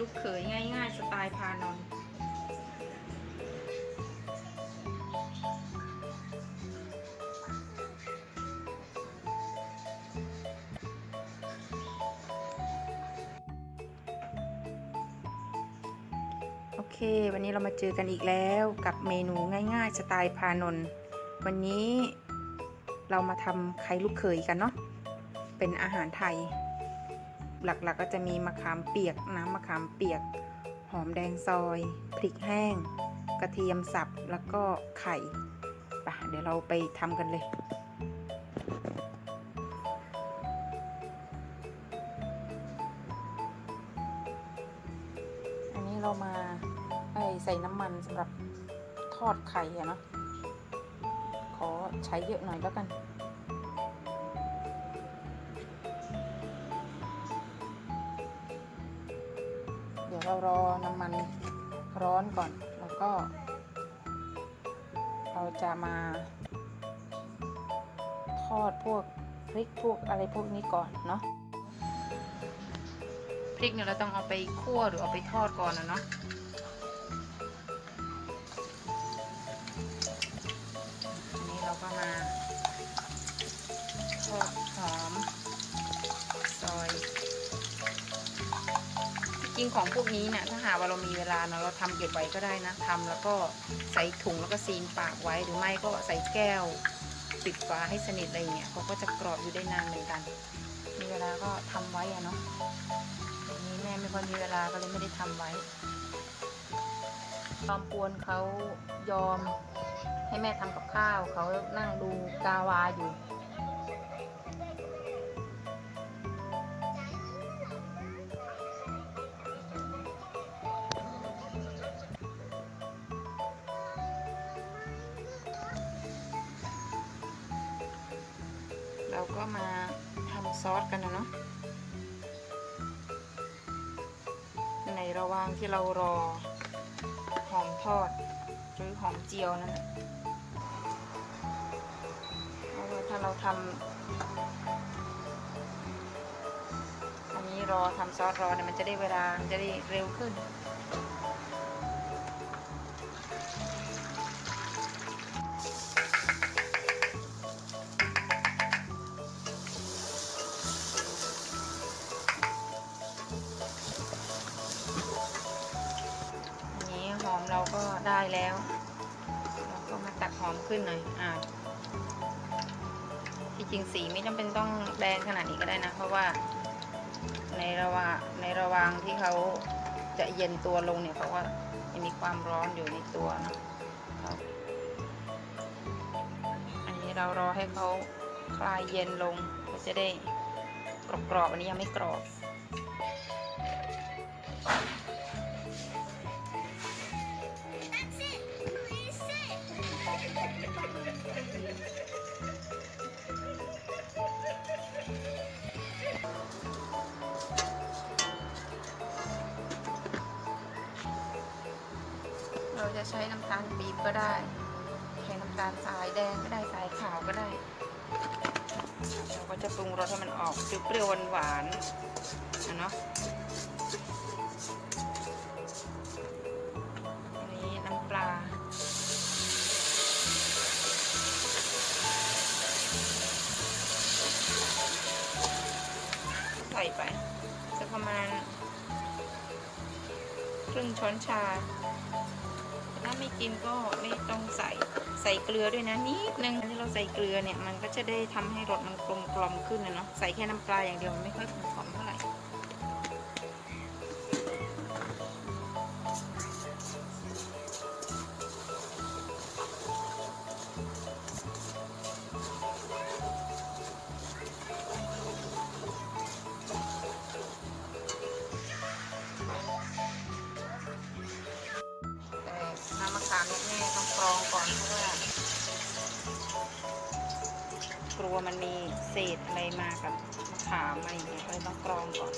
ลูกเขยง่าย ๆ สไตล์พานอนโอเค วันนี้เรามาเจอกันอีกแล้วกับเมนูง่าย ๆ สไตล์พานนวันนี้เรามาทำไข่ลูกเขยกันเนาะเป็นอาหารไทย หลักๆก็จะมีมะขามเปียกน้ำมะขามเปียก หอมแดงซอย พริกแห้ง กระเทียมสับแล้วก็ไข่ปะเดี๋ยวเราไปทำกันเลยอันนี้เรามาใส่น้ำมันสำหรับทอดไข่อะเนาะขอใช้เยอะหน่อยแล้วกัน เรารอน้ำมันร้อนก่อน แล้วก็ เราจะมา ทอดพวกพริกพวกอะไรพวกนี้ก่อนเนาะพริกเนี่ยเราต้องเอาไปคั่วหรือเอาไปทอดก่อนนะเนาะ ริงของพวกนี้เนี่ยถ้าหาว่าเรามีเวลาเนะเราทำเก็บไว้ก็ได้นะทำแล้วก็ใส่ถุงแล้วก็ซีนปากไว้หรือไม่ก็ใส่แก้วปิดฝาให้สนิทอะไรเงี้ยเขาก็จะกรอบอยู่ได้นานเหมือนกัน มีเวลาก็ทำไว้อะเนาะนี้แม่ไม่ค่อยมีเวลาก็เลยไม่ได้ทำไว้ตอมปวนเขายอมให้แม่ทำกับข้าวเขานั่งดูกาวาอยู่ เราก็มาทำซอสกันนะเนาะในระหว่างที่เรารอหอมทอดหรือหอมเจียวนั่นนะเพราะถ้าเราทำอันนี้รอทำซอสรอเนี่ยมันจะได้เวลา มันจะได้เร็วขึ้น เราก็ได้แล้วเราก็มาตักหอมขึ้นหน่อยอ่าที่จริงสีไม่จำเป็นต้องแดงขนาดนี้ก็ได้นะ เพราะว่า ในระหว่างในระหว่างที่เขาจะเย็นตัวลงเนี่ยเขาก็ยังมีความร้อนอยู่ในตัวนะครับอันนี้เรารอให้เขาคลายเย็นลงก็จะได้กรอบๆอันนี้ยังไม่กรอบ เราจะใช้น้ำตาลปี๊บก็ได้ใช้น้ำตาลทรายแดงก็ได้ทรายขาวก็ได้ เราก็จะปรุงรสให้มันออกเปรี้ยวหวานๆนะเนาะอันนี้น้ำปลาใส่ไปจะประมาณครึ่งช้อนชา ไม่กินก็ไม่ต้องใส่ใส่เกลือด้วยนะนิดนึงที่เราใส่เกลือเนี่ยมันก็จะได้ทำให้รสมันกลมกลอมขึ้นนะเนาะใส่แค่น้ำปลาอย่างเดียวมันไม่ค่อยกลมกล่อมเท่าไหร่ น้ำมะขามเนี่ยแม่ต้องกรองก่อนเพราะว่ากลัวมันมีเศษอะไรมากับมะขามอะไรอย่างเงี้ยก็เลยต้องกรองก่อน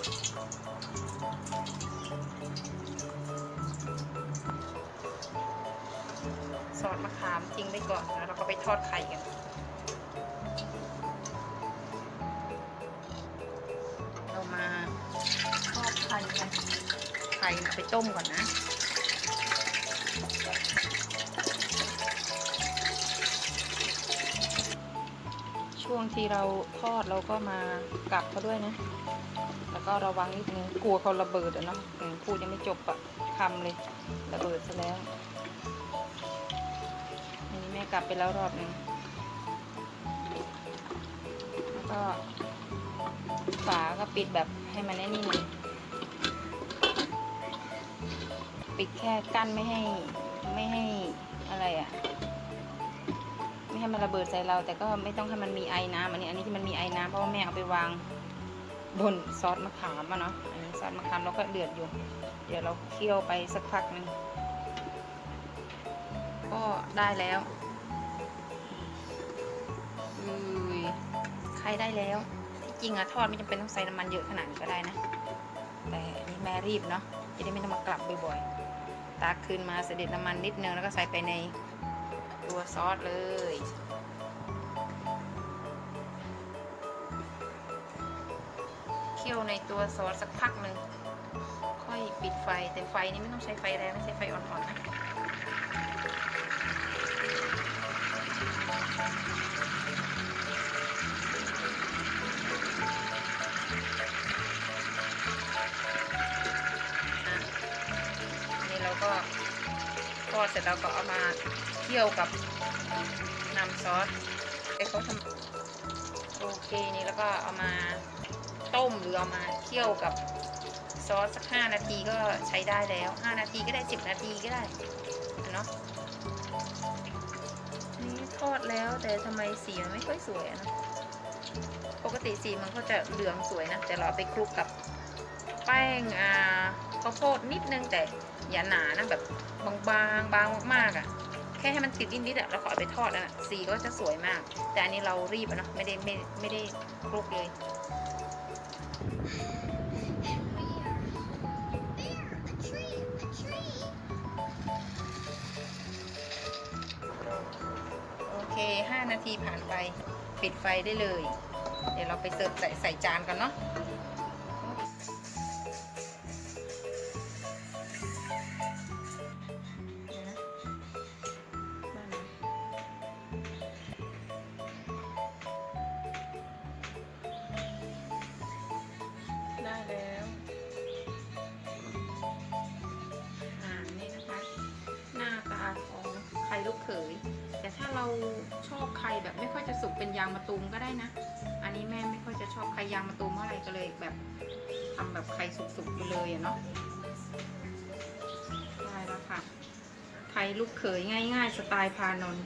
ซอสมะขามทิ้งไว้ก่อนแล้วเราก็ไปทอดไข่กันเรามาทอดไข่กันไข่ไปต้มก่อนนะ ช่วงทีเราทอดเราก็มากลับเขาด้วยนะ แล้วก็ระวังนิดนึงกลัวเขาระเบิดอะเนาะอืมพูดยังไม่จบอะคำเลย ระเบิดซะแล้วอันนี้แม่กลับไปแล้วรอบหนึ่งแล้วก็ฝาก็ปิดแบบให้มันไอ้นี่หน่อยปิดแค่กั้นไม่ให้ไม่ให้ มันระเบิดใส่เรา แต่ก็ไม่ต้องให้มันมีไอ้น้ำอันนี้อันนี้ที่มันมีไอ้น้ำเพราะว่าแม่เอาไปวางบนซอสมะขามอะเนาะอันนี้ซอสมะขามเราก็เดือดอยู่ เดี๋ยวเราเคี่ยวไปสักพักหนึงก็ได้แล้วอุ้ยใครได้แล้วที่จริงอะทอดไม่จำเป็นต้องใส่น้ำมันเยอะขนาดนี้ก็ได้นะ แต่อันนี้แม่รีบเนาะจะได้ไม่ต้องมากลับบ่อยๆตักขึ้นมาเสด็จน้ำมันนิดนึงแล้วก็ใส่ไปใน ตัวซอสเลย เคี่ยวในตัวซอสสักพักหนึ่ง ค่อยปิดไฟ แต่ไฟนี้ไม่ต้องใช้ไฟแรงไม่ใช้ไฟอ่อนๆนะนี่เราก็ทอดเสร็จแล้วก็เอามาเคี่ยวกับ นำซอสไอ้เขาทำโอเคนี่แล้วก็เอามาต้มหรือเอามาเคี่ยวกับซอสสักห้านาทีก็ใช้ได้แล้วห้านาทีก็ได้สิบนาทีก็ได้เนาะนี่ทอดแล้วแต่ทำไมสีมันไม่ค่อยสวยนะปกติสีมันก็จะเหลืองสวยนะ แต่เราไปคลุกกับแป้งอ่าข้าวโพดนิดนึงแต่อย่าหนานะแบบบางๆบางมากๆอะ่ะ ค่ให้มันติดนิดๆอะแล้วก็เอาไปทอดแล้วนะสีก็จะสวยมาก แต่อันนี้เรารีบอะเนาะไม่ได้ไม่ไม่ได้คลุกเลยโอเค 5 นาทีผ่านไปปิดไฟได้เลย เดี๋ยวเราไปเสิร์ฟใส่ใส่จานกันเนาะ ชอบไข่แบบไม่ค่อยจะสุกเป็นยางมะตูมก็ได้นะ อันนี้แม่ไม่ค่อยจะชอบไข่ยางมะตูมเท่าไหร่ก็เลยแบบทำแบบไข่สุกๆไปเลยอะเนาะได้แล้วค่ะไข่ลูกเขยง่าย ๆ สไตล์พานนท์